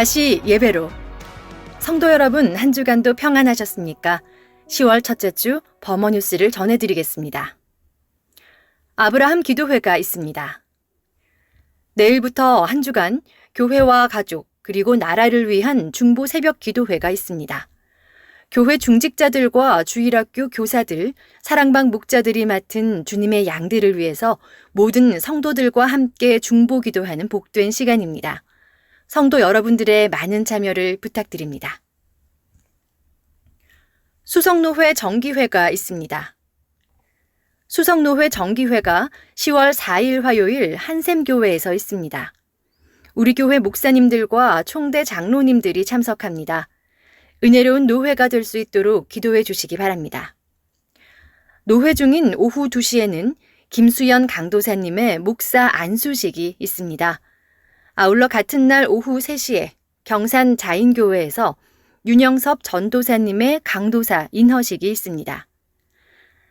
다시 예배로. 성도 여러분, 한 주간도 평안하셨습니까? 10월 첫째 주 버머 뉴스를 전해드리겠습니다. 아브라함 기도회가 있습니다. 내일부터 한 주간 교회와 가족, 그리고 나라를 위한 중보 새벽 기도회가 있습니다. 교회 중직자들과 주일학교 교사들, 사랑방 목자들이 맡은 주님의 양들을 위해서 모든 성도들과 함께 중보 기도하는 복된 시간입니다. 성도 여러분들의 많은 참여를 부탁드립니다. 수성노회 정기회가 있습니다. 수성노회 정기회가 10월 4일 화요일 한샘교회에서 있습니다. 우리 교회 목사님들과 총대 장로님들이 참석합니다. 은혜로운 노회가 될 수 있도록 기도해 주시기 바랍니다. 노회 중인 오후 2시에는 김수연 강도사님의 목사 안수식이 있습니다. 아울러 같은 날 오후 3시에 경산 자인교회에서 윤영섭 전도사님의 강도사 인허식이 있습니다.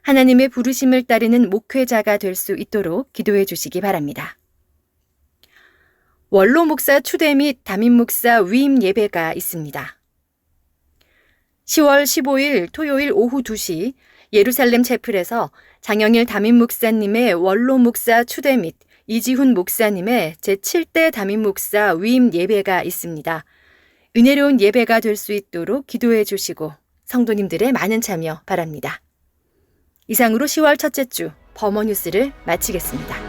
하나님의 부르심을 따르는 목회자가 될 수 있도록 기도해 주시기 바랍니다. 원로 목사 추대 및 담임 목사 위임 예배가 있습니다. 10월 15일 토요일 오후 2시 예루살렘 채플에서 장영일 담임 목사님의 원로 목사 추대 및 이지훈 목사님의 제7대 담임 목사 위임 예배가 있습니다. 은혜로운 예배가 될 수 있도록 기도해 주시고 성도님들의 많은 참여 바랍니다. 이상으로 10월 첫째 주 버머 뉴스를 마치겠습니다.